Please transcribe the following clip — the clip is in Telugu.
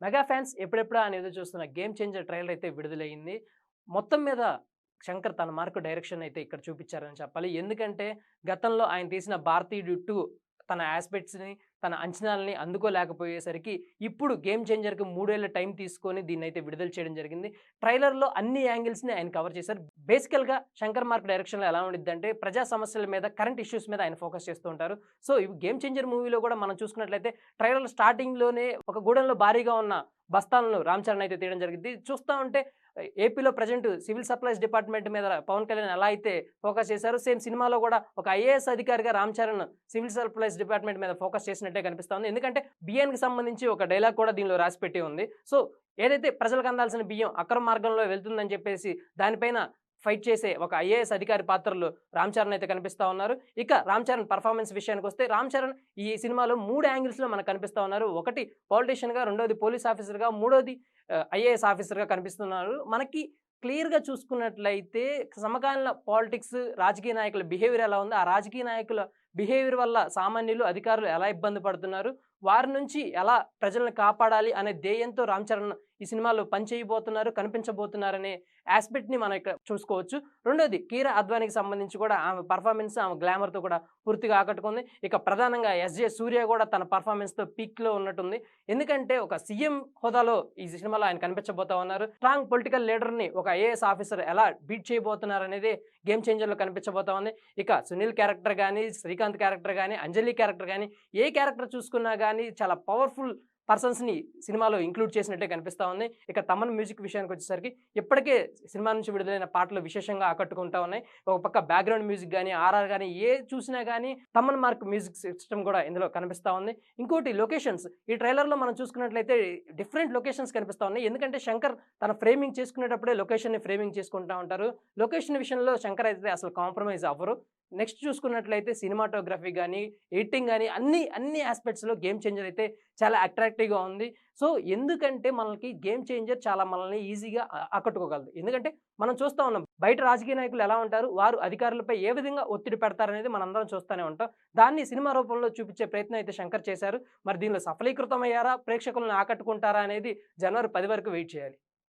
మెగా ఫ్యాన్స్ ఎప్పుడెప్పుడా అని ఎదురు చూస్తున్న గేమ్ చేంజర్ ట్రైలర్ అయితే విడుదలైంది మొత్తం మీద శంకర్ తన మార్కు డైరెక్షన్ అయితే ఇక్కడ చూపించారని చెప్పాలి. ఎందుకంటే గతంలో ఆయన తీసిన భారతీయుడు టూ తన ఆస్పెక్ట్స్ని తన అంచనాలని అందుకోలేకపోయేసరికి ఇప్పుడు గేమ్ చేంజర్కి మూడేళ్ళ టైం తీసుకొని దీన్ని అయితే విడుదల చేయడం జరిగింది. ట్రైలర్లో అన్ని యాంగిల్స్ని ఆయన కవర్ చేశారు. బేసికల్గా శంకర్ మార్క్ డైరెక్షన్లో ఎలా ఉండిద్ది అంటే ప్రజా సమస్యల మీద కరెంట్ ఇష్యూస్ మీద ఆయన ఫోకస్ చేస్తూ ఉంటారు. సో ఈ గేమ్ చేంజర్ మూవీలో కూడా మనం చూసుకున్నట్లయితే ట్రైలర్ స్టార్టింగ్లోనే ఒక గూడెంలో భారీగా ఉన్న బస్తాలను రామ్ చరణ్ అయితే తీయడం జరిగింది. చూస్తూ ఉంటే ఏపీలో ప్రజెంట్ సివిల్ సప్లైస్ డిపార్ట్మెంట్ మీద పవన్ కళ్యాణ్ ఎలా అయితే ఫోకస్ చేశారో సేమ్ సినిమాలో కూడా ఒక ఐఏఎస్ అధికారిగా Ram Charan civil supplies department మీద ఫోకస్ చేసినట్టే కనిపిస్తుంది. ఎందుకంటే బియ్యానికి సంబంధించి ఒక డైలాగ్ కూడా దీనిలో రాసిపెట్టి ఉంది. సో ఏదైతే ప్రజలకు అందాల్సిన బియ్యం అక్రమ మార్గంలో వెళ్తుందని చెప్పేసి దానిపైన ఫైట్ చేసే ఒక ఐఏఎస్ అధికారి పాత్రలు రామ్ చరణ్ అయితే కనిపిస్తూ ఉన్నారు. ఇక రామ్ చరణ్ పర్ఫార్మెన్స్ విషయానికి వస్తే రామ్ చరణ్ ఈ సినిమాలో మూడు యాంగిల్స్లో మనకు కనిపిస్తూ ఉన్నారు. ఒకటి పాలిటీషియన్గా రెండోది పోలీస్ ఆఫీసర్గా మూడోది ఐఏఎస్ ఆఫీసర్గా కనిపిస్తున్నారు. మనకి క్లియర్గా చూసుకున్నట్లయితే సమకాలీన పాలిటిక్స్ రాజకీయ నాయకుల బిహేవియర్ ఎలా ఉంది ఆ రాజకీయ నాయకుల బిహేవియర్ వల్ల సామాన్యులు అధికారులు ఎలా ఇబ్బంది పడుతున్నారు? వారి నుంచి ఎలా ప్రజలను కాపాడాలి అనే ధ్యేయంతో రామ్ చరణ్ ఈ సినిమాలో పనిచేయబోతున్నారు కనిపించబోతున్నారనే ఆస్పెక్ట్ని మనం ఇక్కడ చూసుకోవచ్చు. రెండోది కీరా అద్వానికి సంబంధించి కూడా ఆమె పర్ఫార్మెన్స్ ఆమె గ్లామర్తో కూడా పూర్తిగా ఆకట్టుకుంది. ఇక ప్రధానంగా ఎస్జే సూర్య కూడా తన పర్ఫార్మెన్స్తో పీక్లో ఉన్నట్టుంది. ఎందుకంటే ఒక సీఎం హోదాలో ఈ సినిమాలో ఆయన కనిపించబోతా ఉన్నారు. స్ట్రాంగ్ పొలిటికల్ లీడర్ని ఒక ఐఏఎస్ ఆఫీసర్ ఎలా బీట్ చేయబోతున్నారు అనేది గేమ్ చేంజర్లో కనిపించబోతా ఉంది. ఇక సునీల్ క్యారెక్టర్ కానీ శ్రీకాంత్ క్యారెక్టర్ కానీ అంజలి క్యారెక్టర్ కానీ ఏ క్యారెక్టర్ చూసుకున్నా కానీ చాలా పవర్ఫుల్ పర్సన్స్ని సినిమాలో ఇంక్లూడ్ చేసినట్టే కనిపిస్తూ ఉంది. ఇక తమన్ మ్యూజిక్ విషయానికి వచ్చేసరికి ఇప్పటికే సినిమా నుంచి విడుదలైన పాటలు విశేషంగా ఆకట్టుకుంటా ఉన్నాయి. ఒక పక్క బ్యాక్గ్రౌండ్ మ్యూజిక్ కానీ ఆర్ఆర్ కానీ ఏ చూసినా కానీ తమన్ మార్క్ మ్యూజిక్ సిస్టమ్ కూడా ఇందులో కనిపిస్తూ ఉంది. ఇంకోటి లొకేషన్స్. ఈ ట్రైలర్లో మనం చూసుకున్నట్లయితే డిఫరెంట్ లొకేషన్స్ కనిపిస్తూ ఉన్నాయి. ఎందుకంటే శంకర్ తన ఫ్రేమింగ్ చేసుకునేటప్పుడే లొకేషన్ని ఫ్రేమింగ్ చేసుకుంటూ ఉంటారు. లొకేషన్ విషయంలో శంకర్ అయితే అసలు కాంప్రమైజ్ అవ్వరు. నెక్స్ట్ చూసుకున్నట్లయితే సినిమాటోగ్రఫీ కానీ ఎడిటింగ్ కానీ అన్ని అన్ని ఆస్పెక్ట్స్లో గేమ్ చేంజర్ అయితే చాలా అట్రాక్టివ్గా ఉంది. సో ఎందుకంటే మనకి గేమ్ చేంజర్ చాలా మనల్ని ఈజీగా ఆకట్టుకోగలదు. ఎందుకంటే మనం చూస్తూ ఉన్నాం బయట రాజకీయ నాయకులు ఎలా ఉంటారు? వారు అధికారులపై ఏ విధంగా ఒత్తిడి పెడతారనేది మనందరం చూస్తూనే ఉంటాం. దాన్ని సినిమా రూపంలో చూపించే ప్రయత్నం అయితే శంకర్ చేశారు. మరి దీనిలో సఫలీకృతం అయ్యారా ప్రేక్షకులను ఆకట్టుకుంటారా? అనేది జనవరి పది వరకు వెయిట్ చేయాలి.